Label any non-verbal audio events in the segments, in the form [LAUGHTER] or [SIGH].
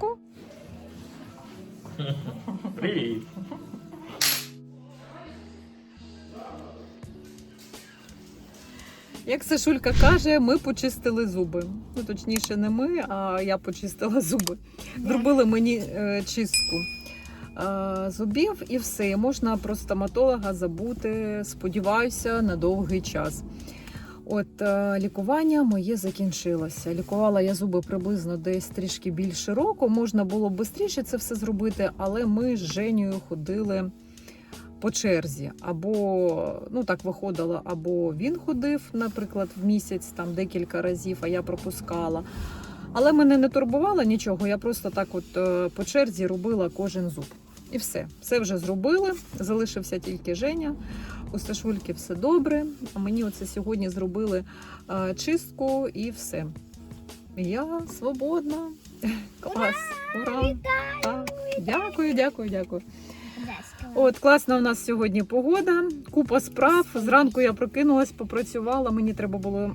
Ку-ку. Привіт. Як Сашулька каже, ми почистили зуби. Ну, точніше, не ми, а я почистила зуби. Зробили мені е, чистку е, зубів і все. І можна про стоматолога забути, сподіваюся, на довгий час. От е, лікування моє закінчилося. Лікувала я зуби приблизно десь трішки більше року. Можна було б швидше це все зробити, але ми з Женєю ходили по черзі. Або ну так виходило, або він ходив, наприклад, в місяць там декілька разів, а я пропускала. Але мене не турбувало нічого. Я просто так, от е, по черзі робила кожен зуб. І все, все вже зробили. Залишився тільки Женя. У Сашульки все добре. А мені оце сьогодні зробили е, чистку і все. Я свободна. [LAUGHS] Клас. Ура! Так. Дякую, дякую, дякую. От класна у нас сьогодні погода, купа справ. Зранку я прокинулась, попрацювала. Мені треба було.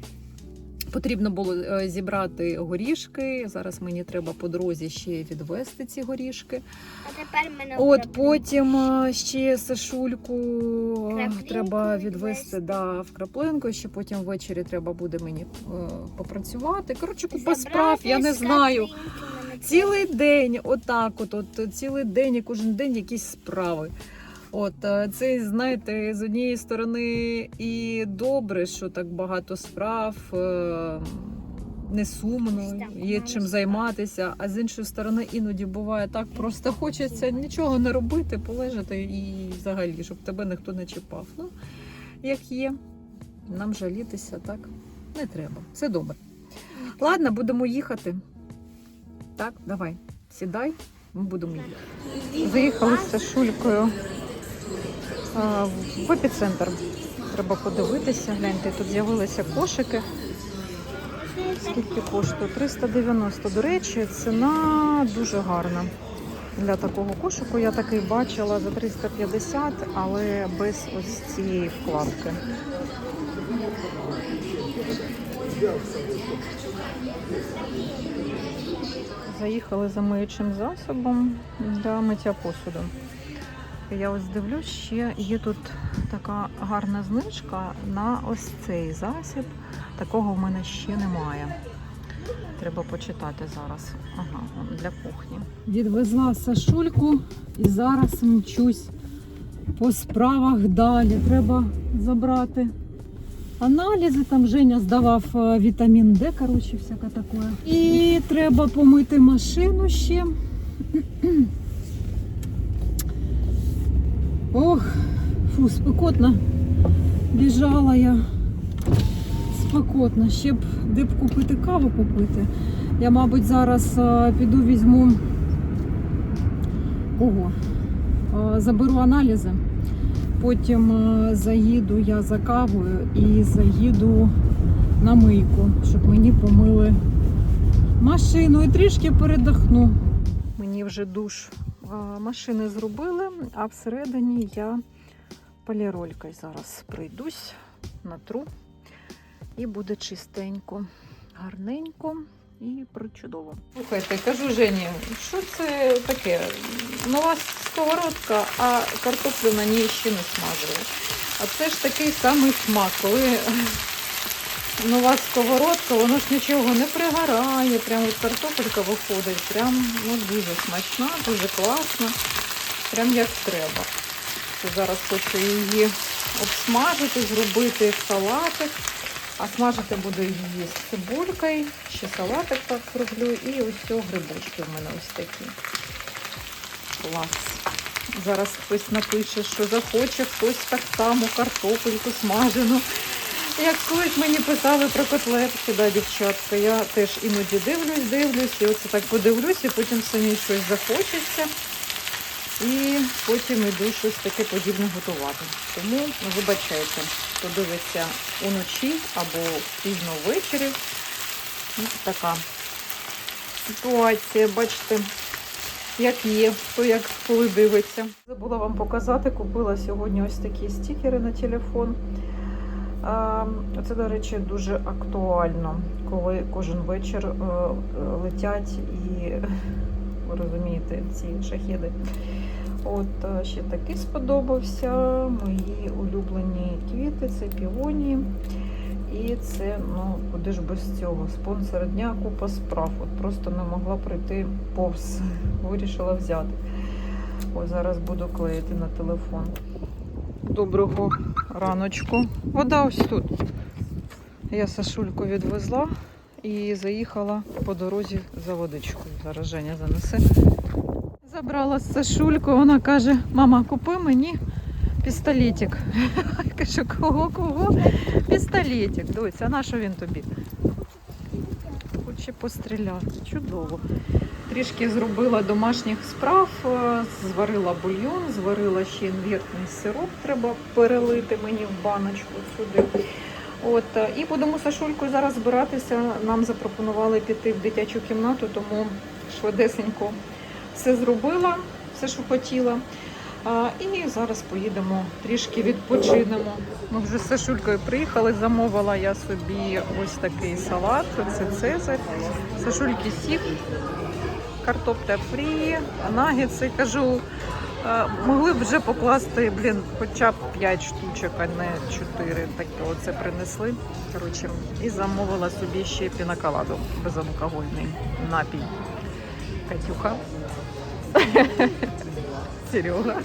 Потрібно було е, зібрати горішки. Зараз мені треба по дорозі ще відвести ці горішки. А тепер мене От потім е, ще Сашульку е, Краплинку треба відвести. да, в краплинку. Ще потім ввечері треба буде мені попрацювати. Коротше, купа справ, я не знаю. Цілий день, отак, от, от цілий день і кожен день якісь справи. От е, це, знаєте, з однієї сторони і добре, що так багато справ, е, не сумно, є чим займатися. А з іншої сторони, іноді буває так, просто хочеться нічого не робити, полежати і взагалі, щоб тебе ніхто не чіпав. Ну, як є, нам жалітися так не треба. Все добре. Ладно, будемо їхати. Так, давай, сідай, ми будемо їхати. Заїхали з Сашулькою в епіцентр. Треба подивитися, гляньте, тут з'явилися кошики. Скільки коштує? 390. До речі, ціна дуже гарна. Для такого кошику я такий бачила за 350, але без ось цієї вкладки. Заїхали за миючим засобом для миття посуду. Я ось дивлюсь, ще є тут така гарна знижка на ось цей засіб. Такого в мене ще немає. Треба почитати зараз. Ага, для кухні. Відвезла Сашульку і зараз мчусь по справах далі. Треба забрати аналізи. Там Женя здавав е, вітамін Д, коротше, всяке таке. І треба помити машину ще. Ох, фу, спекотно. Біжала я. Спекотно. Ще б де б купити каву попити. Я, мабуть, зараз е, піду візьму кого? Е, Заберу аналізи. Потім е, заїду я за кавою і заїду на мийку, щоб мені помили машину і трішки передохну. Мені вже душ машини зробили, а всередині я поліролькою зараз пройдусь, натру і буде чистенько, гарненько і причудово. Слухайте, кажу Жені, що це таке? Нова сковородка, а картоплю на ній ще не смажили. А це ж такий самий смак, коли нова сковородка, воно ж нічого не пригорає, прям от картопелька виходить, прям ну, дуже смачна, дуже класна, прям як треба. Зараз хочу її обсмажити, зробити салатик. А смажити буду її з цибулькою, ще салатик так зроблю. І ось цього грибочки в мене ось такі. Клас. Зараз хтось напише, що захоче хтось так само картопельку смажену. Як колись мені писали про котлетки, да, дівчатка. Я теж іноді дивлюсь, дивлюсь, і оце так подивлюсь, і потім самі щось захочеться. І потім іду щось таке подібне готувати. Тому ну, вибачайте, хто дивиться уночі або пізно ввечері. Ну, така ситуація, бачите, як є, хто як коли дивиться. Забула вам показати, купила сьогодні ось такі стікери на телефон. Це, до речі, дуже актуально, коли кожен вечір е, летять і розумієте, ці шахеди. От е, ще такий сподобався. Мої улюблені квіти це півоні. І це, ну, куди ж без цього? Спонсор дня купа справ. От просто не могла пройти повз. [LAUGHS] Вирішила взяти. Ось зараз буду клеїти на телефон. Доброго раночку. Вода ось тут. Я Сашульку відвезла і заїхала по дорозі за водичкою. Зараз Женя занесе. Забрала Сашульку, вона каже: мама, купи мені пістолетик. [LAUGHS] Я кажу, кого, кого? Пістолетик. Дивись, а на що він тобі? Хоче постріляти. Чудово. Трішки зробила домашніх справ, е, зварила бульйон, зварила ще інвертний сироп, треба перелити мені в баночку сюди. От, е, і будемо Сашулькою зараз збиратися. Нам запропонували піти в дитячу кімнату, тому швидесенько все зробила, все, що хотіла. І зараз поїдемо трішки відпочинемо. Ми вже з Сашулькою приїхали, замовила я собі ось такий салат. Це Цезарь. Сашульки сік, картопля фрі, нагетси. Кажу, е, могли б вже покласти, блін, хоча б 5 штучок, а не 4. Таке оце принесли. Коротше, і замовила собі ще пінаколаду безалкогольний напій. Катюха. [LAUGHS] Серега.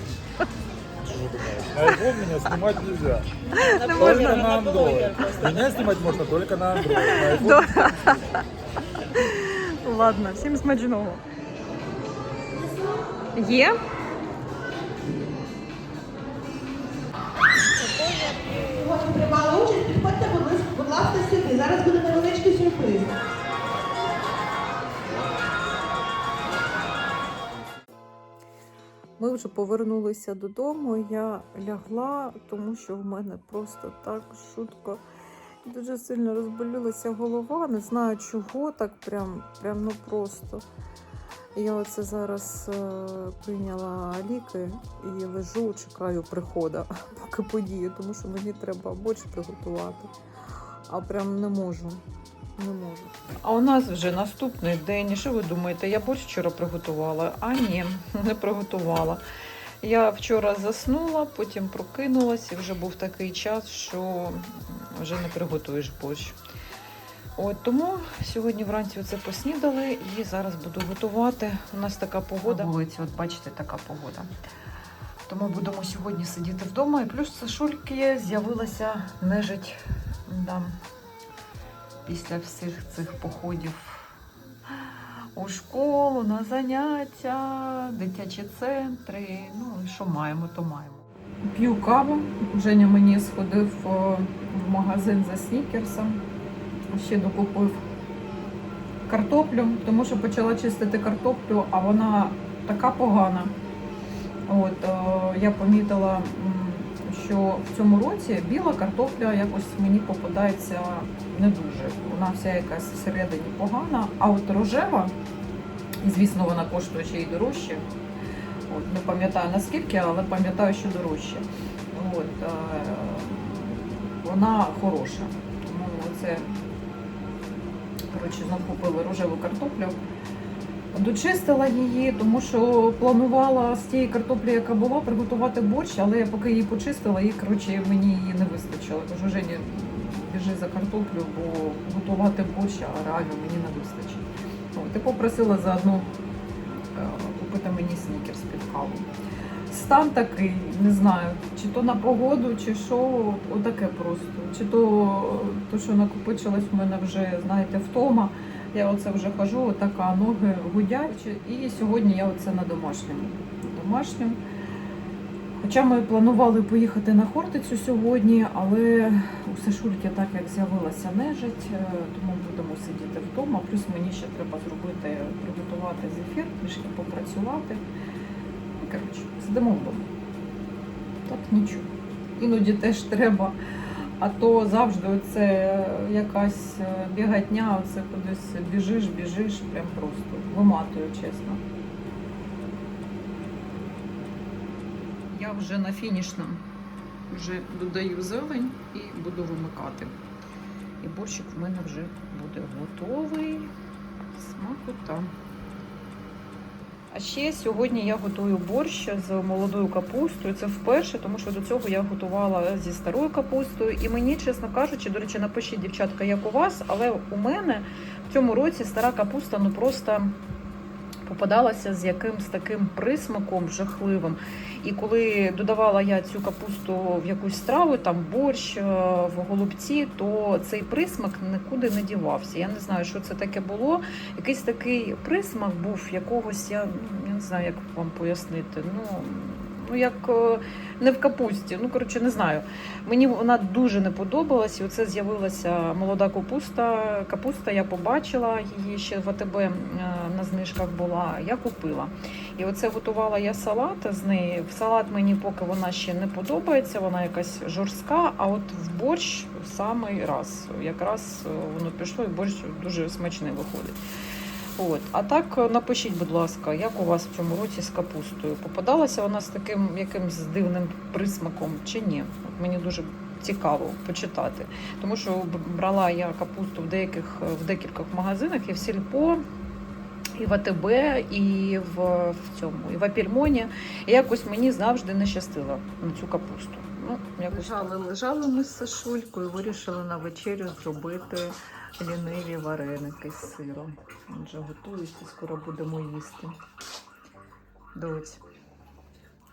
На iPhone меня снимать нельзя. Только можна. на Android. Меня снимать можно только на Android. На [LAUGHS] Ладно, всім смачного. Є? Сьогодні участь, підходьте, будь ласка, сюди. Зараз буде невеличкий сюрприз. Ми вже повернулися додому. Я лягла, тому що в мене просто так шутко. Дуже сильно розболілася голова. Не знаю чого, так прям, прям ну просто. Я оце зараз е, прийняла ліки і лежу, чекаю приходу, [LAUGHS] поки подію, тому що мені треба борщ приготувати. А прям не можу. Не можу. А у нас вже наступний день. Що ви думаєте? Я борщ вчора приготувала? А ні, [LAUGHS] не приготувала. Я вчора заснула, потім прокинулась, і вже був такий час, що вже не приготуєш борщ. От тому сьогодні вранці оце поснідали і зараз буду готувати. У нас така погода. Вулиці, от бачите, така погода. Тому будемо сьогодні сидіти вдома. І плюс Сашульки з'явилася нежить да, після всіх цих походів у школу, на заняття, дитячі центри. Ну, що маємо, то маємо. П'ю каву. Женя мені сходив в магазин за снікерсом. Ще докупив картоплю, тому що почала чистити картоплю, а вона така погана. От, е, я помітила, що в цьому році біла картопля якось мені попадається не дуже. Вона вся якась всередині погана. А от рожева, і звісно, вона коштує ще й дорожче. От, не пам'ятаю наскільки, але пам'ятаю, що дорожче. От, е, вона хороша. Тому це коротше, знов купили рожеву картоплю. Дочистила її, тому що планувала з тієї картоплі, яка була, приготувати борщ, але я поки її почистила, і коротше, мені її не вистачило. Кажу, Жені, біжи за картоплю, бо готувати борщ, а реально мені не вистачить. І попросила заодно е, купити мені снікерс під каву. Стан такий, не знаю, чи то на погоду, чи що, отаке просто. Чи то, то що накопичилось в мене вже, знаєте, втома. Я оце вже хожу, така ноги гудять. І сьогодні я оце на домашньому. Домашньому. Хоча ми планували поїхати на Хортицю сьогодні, але у Сашульки так як з'явилася нежить, е, тому будемо сидіти вдома. Плюс мені ще треба зробити, приготувати зефір, трішки попрацювати. Коротше, сидимо вдома. Так нічого. Іноді теж треба. А то завжди оце якась е, бігатня, оце кудись біжиш, біжиш, прям просто виматую, чесно. Я вже на фінішному. Вже додаю зелень і буду вимикати. І борщик в мене вже буде готовий. Смакота. Ще сьогодні я готую борщ з молодою капустою. Це вперше, тому що до цього я готувала зі старою капустою. І мені, чесно кажучи, до речі, напишіть, дівчатка, як у вас, але у мене в цьому році стара капуста ну просто попадалася з якимсь таким присмаком жахливим. І коли додавала я цю капусту в якусь страву, там борщ е, в голубці, то цей присмак нікуди не дівався. Я не знаю, що це таке було. Якийсь такий присмак був якогось, я, ну, я не знаю, як вам пояснити. Ну, ну як е, не в капусті. Ну, коротше, не знаю. Мені вона дуже не подобалась. І оце з'явилася молода капуста. Капуста я побачила її ще в АТБ е, на знижках була. Я купила. І оце готувала я салат з неї. В салат мені поки вона ще не подобається, вона якась жорстка. А от в борщ в самий раз. Якраз е, воно пішло, і борщ дуже смачний виходить. От. А так е, напишіть, будь ласка, як у вас в цьому році з капустою? Попадалася вона з таким якимсь дивним присмаком чи ні? От мені дуже цікаво почитати. Тому що брала я капусту в деяких в декількох магазинах і в сільпо. І в АТБ, і в, в цьому, і в Апільмоні. І якось мені завжди не щастило на цю капусту. Ну, якось лежали, лежали ми з Сашулькою, вирішили на вечерю зробити ліниві вареники з сиром. Він вже готується, скоро будемо їсти. Доць,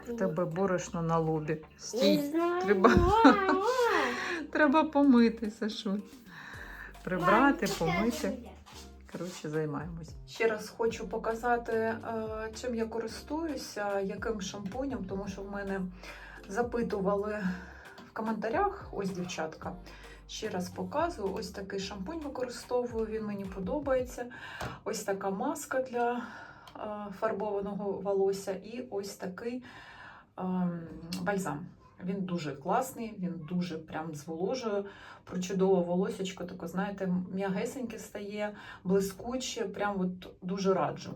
в тебе борошно на лобі. Стій, треба, [LAUGHS] треба помити, Сашуль. Прибрати, помити. Коротше, займаємось. Ще раз хочу показати, е, чим я користуюся, яким шампунем, тому що в мене запитували в коментарях. Ось дівчатка. Ще раз показую. Ось такий шампунь використовую, він мені подобається. Ось така маска для е, фарбованого волосся, і ось такий ем, бальзам. Він дуже класний, він дуже прям зволожує. Про чудове волосечко, таке, знаєте, м'ягесеньке стає, блискуче, прям от дуже раджу.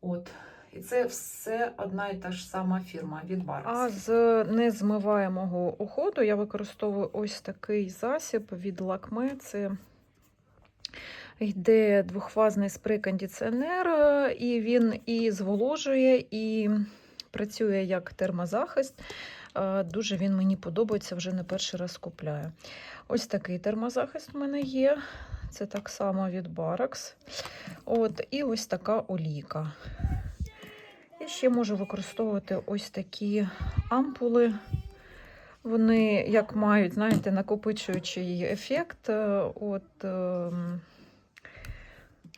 От. І це все одна і та ж сама фірма від Barks. А з незмиваємого уходу я використовую ось такий засіб від Лакме. Це йде двохфазний спрей-кондиціонер, е, і він і зволожує, і працює як термозахист. Е, Дуже він мені подобається, вже не перший раз купляю. Ось такий термозахист в мене є. Це так само від Baraks. От, і ось така олійка. Я ще можу використовувати ось такі ампули. Вони як мають, знаєте, накопичуючий ефект. Е, От, ем,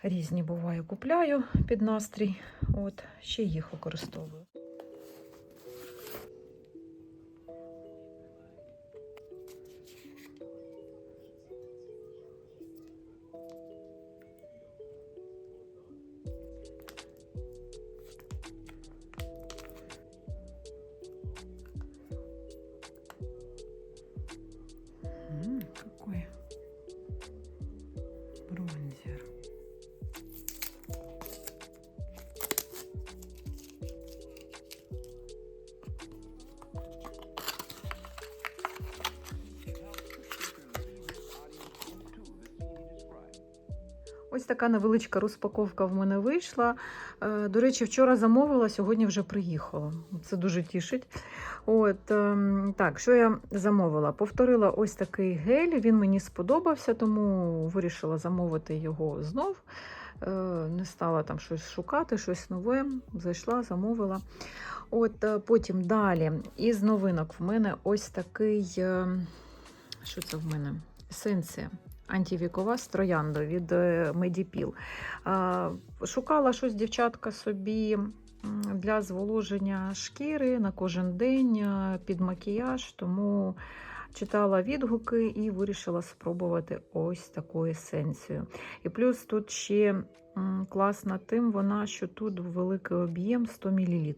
різні буває, купляю під настрій. От, ще їх використовую. Ось така невеличка розпаковка в мене вийшла. Е, До речі, вчора замовила, сьогодні вже приїхала. Це дуже тішить. От ем, так, що я замовила? Повторила ось такий гель. Він мені сподобався, тому вирішила замовити його знов. Е, Не стала там щось шукати, щось нове. Зайшла, замовила. От е, потім далі. Із новинок в мене ось такий. е, Що це в мене? Есенція. Антивікова з трояндою від е. А, Шукала щось дівчатка собі для зволоження шкіри на кожен день е, під макіяж, тому читала відгуки і вирішила спробувати ось таку есенцію. І плюс тут ще класна тим, вона, що тут великий об'єм 100 мл.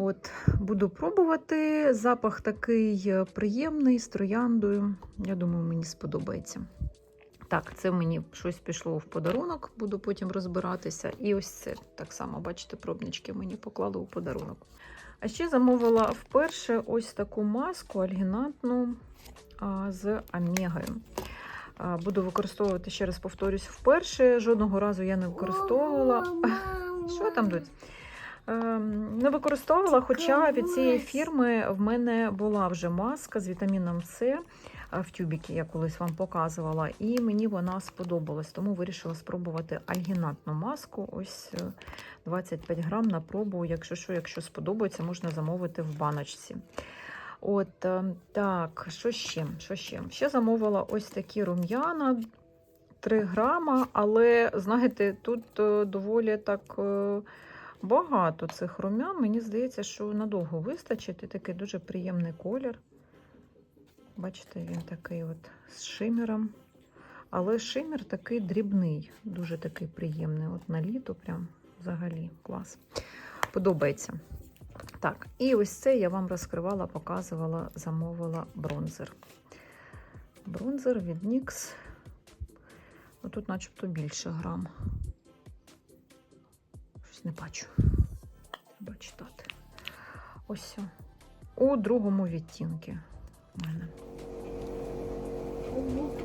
От, буду пробувати. Запах такий е, приємний з трояндою. Я думаю, мені сподобається. Так, це мені щось пішло в подарунок, буду потім розбиратися. І ось це так само, бачите, пробнички мені поклали у подарунок. А ще замовила вперше ось таку маску альгінатну з омегою. Буду використовувати, ще раз повторюсь, вперше. Жодного разу я не використовувала. [LAUGHS] Що там тут? Ем, Не використовувала, хоча від цієї фірми в мене була вже маска з вітаміном С е, в тюбіки, я колись вам показувала, і мені вона сподобалась, тому вирішила спробувати альгінатну маску. Ось е, 25 грам на пробу. Якщо що, якщо сподобається, можна замовити в баночці. От е, так, що ще? Що ще? Ще замовила ось такі рум'яна 3 грама, але знаєте, тут е, доволі так. Багато цих рум'ян. Мені здається, що надовго вистачить. І такий дуже приємний колір. Бачите, він такий от з шимером. Але шимер такий дрібний, дуже такий приємний. От на літо прям взагалі клас. Подобається. Так, і ось це я вам розкривала, показувала, замовила бронзер. Бронзер від NYX. Тут начебто більше грам. Не бачу. Треба читати. Ось. все. У другому відтінку в мене.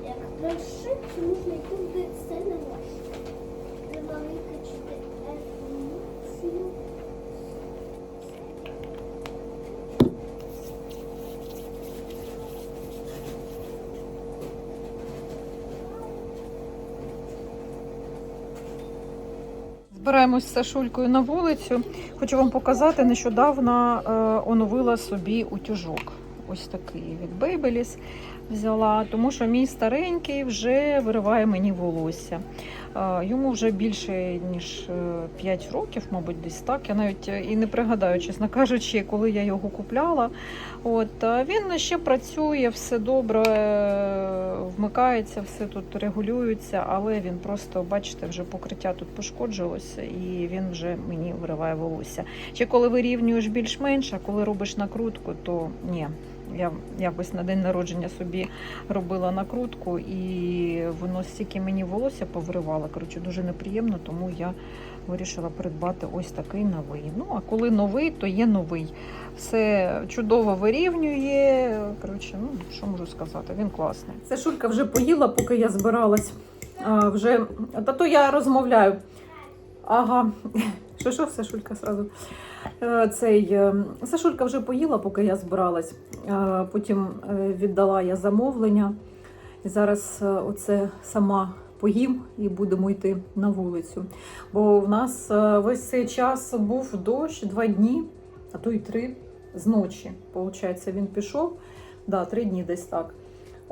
Як прошити, нужно йти це не Збираємось з Сашулькою на вулицю. Хочу вам показати, нещодавно е, оновила собі утюжок. Ось такий від Бейбеліс взяла, тому що мій старенький вже вириває мені волосся. Е, йому вже більше ніж 5 років, мабуть, десь так. Я навіть е, і не пригадаю, чесно кажучи, коли я його купляла. От е, він ще працює, все добре, е, вмикається, все тут регулюється, але він просто, бачите, вже покриття тут пошкоджилося, і він вже мені вириває волосся. Ще коли вирівнюєш більш-менш, а коли робиш накрутку, то ні. Я якось на день народження собі робила накрутку, і воно стільки мені волосся повиривало. Коротше, дуже неприємно, тому я вирішила придбати ось такий новий. Ну, а коли новий, то є новий. Все чудово вирівнює. Коротше, ну що можу сказати, він класний. Це Шулька вже поїла, поки я збиралась. А, вже... Та то я розмовляю. Ага, що що, Сашулька сразу. Е, Цей е, Сашулька вже поїла, поки я збиралась. Е, Потім віддала я замовлення. І зараз оце сама поїм і будемо йти на вулицю. Бо в нас весь цей час був дощ два дні, а то й три з ночі. Получається, він пішов. Да, три дні десь так.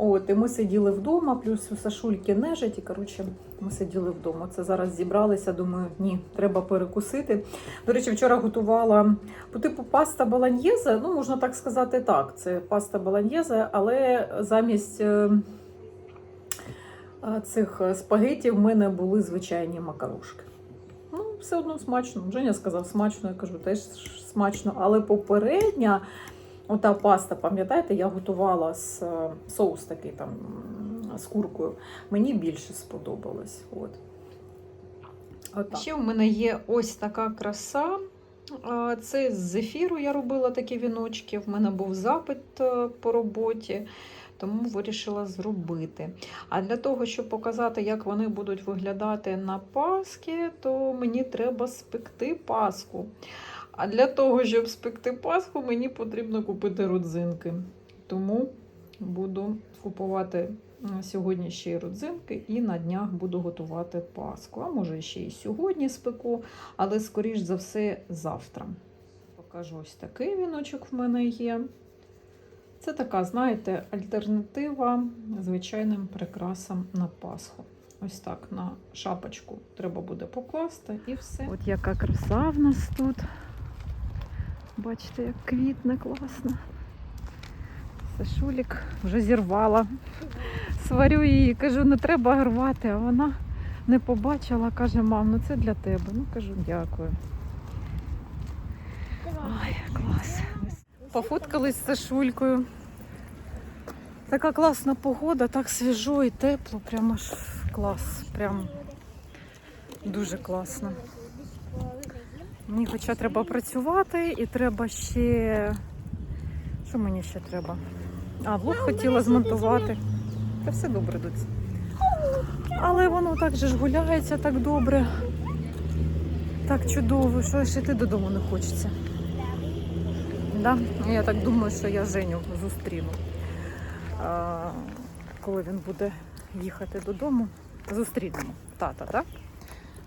От, і ми сиділи вдома, плюс у Сашульки нежить, і коротше, ми сиділи вдома. Це зараз зібралися. Думаю, ні, треба перекусити. До речі, вчора готувала по типу паста баланьєзе. Ну, можна так сказати, так. Це паста баланьєзе, але замість е, е, цих спагетів в мене були звичайні макарошки. Ну, все одно смачно. Женя сказав смачно, я кажу, теж смачно. Але попередня ота паста, пам'ятаєте, я готувала з е, соус такий там з куркою. Мені більше сподобалось. От. Отак. Ще в мене є ось така краса. Це з зефіру я робила такі віночки. В мене був запит е, по роботі, тому вирішила зробити. А для того, щоб показати, як вони будуть виглядати на паски, то мені треба спекти паску. А для того, щоб спекти паску, мені потрібно купити родзинки. Тому буду купувати сьогодні ще й родзинки, і на днях буду готувати паску. А може ще і сьогодні спеку, але скоріш за все завтра. Покажу ось такий віночок в мене є. Це така, знаєте, альтернатива звичайним прикрасам на Пасху. Ось так на шапочку треба буде покласти і все. От яка краса в нас тут. Бачите, як квітне класно. Сашулік вже зірвала. Сварю її, кажу, не треба рвати, а вона не побачила, каже, мам, ну це для тебе. Ну кажу, дякую. Ой, клас. Пофоткались з Сашулькою. Така класна погода, так свіжо і тепло, прямо ж клас. Прям дуже класно. Мені хоча треба працювати і треба ще. Що мені ще треба? А, влог хотіла змонтувати. Та все добре доць. Але воно так же ж гуляється так добре. Так, чудово, що ж іти додому не хочеться. Да? Я так думаю, що я Женю зустріну. А, коли він буде їхати додому, зустрінемо тата, так?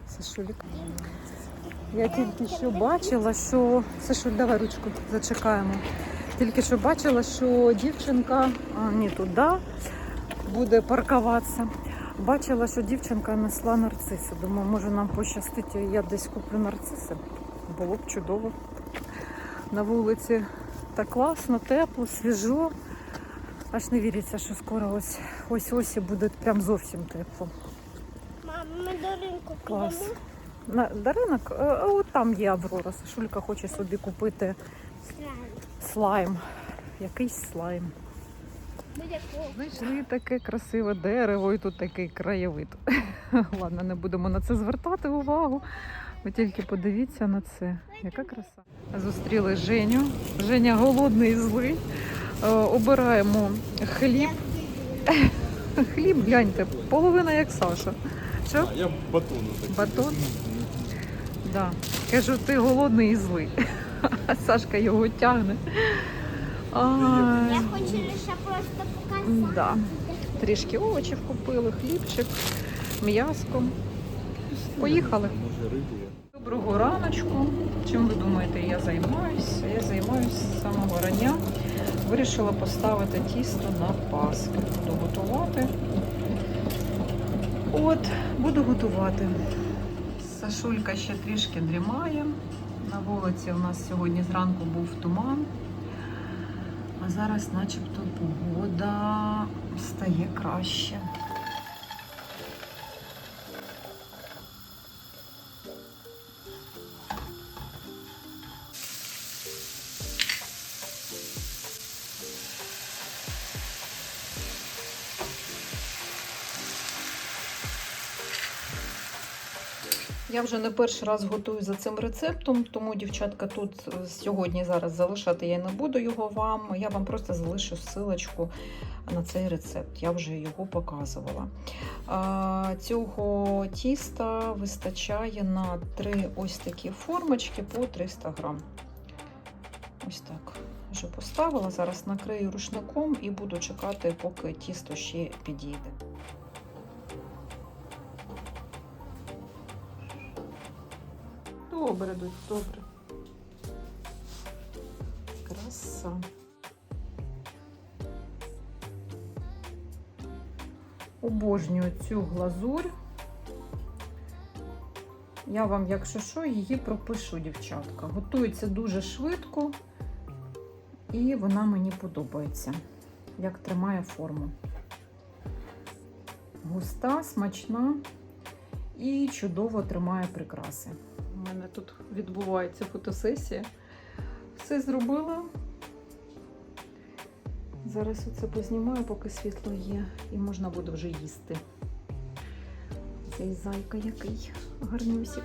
Сашулік. Я тільки що бачила, що. Сашуль, давай ручку зачекаємо. Тільки що бачила, що дівчинка а, ні, туди буде паркуватися. Бачила, що дівчинка несла нарциси. Думаю, може нам пощастить, я десь куплю нарциси. Було б чудово. На вулиці так класно, тепло, свіжо. Аж не віриться, що скоро ось ось ось і буде прям зовсім тепло. Мам, ми до ринку Клас. підемо. На до ринок, Е, е, от там є Аврора. Сашулька хоче собі купити слайм. Якийсь слайм. Знайшли таке красиве дерево і тут такий краєвид. [LAUGHS] Ладно, не будемо на це звертати увагу. Ви тільки подивіться на це. Яка краса. Зустріли Женю. Женя голодний і злий. Е, Обираємо хліб. [LAUGHS] Хліб, гляньте, половина як Саша. Що? А я батон. Батон? Да. Кажу, ти голодний і злий. [LAUGHS] А Сашка його тягне. Ай. Я хочу лише просто показати. Да. Трішки овочів купили, хлібчик, м'яско. Поїхали. Доброго раночку. Чим ви думаєте, я займаюся? Я займаюся з самого рання. Вирішила поставити тісто на паски. Буду готувати. От, буду готувати. Сашулька ще трішки дрімає. На вулиці у нас сьогодні зранку був туман. А зараз начебто погода стає краще. Вже не перший раз готую за цим рецептом, тому, дівчатка, тут е, сьогодні зараз залишати я не буду його вам. Я вам просто залишу ссылочку на цей рецепт. Я вже його показувала. Цього тіста вистачає на три ось такі формочки по 300 грам. Ось так. Вже поставила. Зараз накрию рушником і буду чекати, поки тісто ще підійде. Добре, дуть, добре. Краса. Обожнюю цю глазурь. Я вам, якщо що, її пропишу, дівчатка. Готується дуже швидко, і вона мені подобається, як тримає форму. Густа, смачна і чудово тримає прикраси. У мене тут відбувається фотосесія. Все зробила. Зараз оце познімаю, поки світло є, і можна буде вже їсти. Цей зайка який гарнюсик.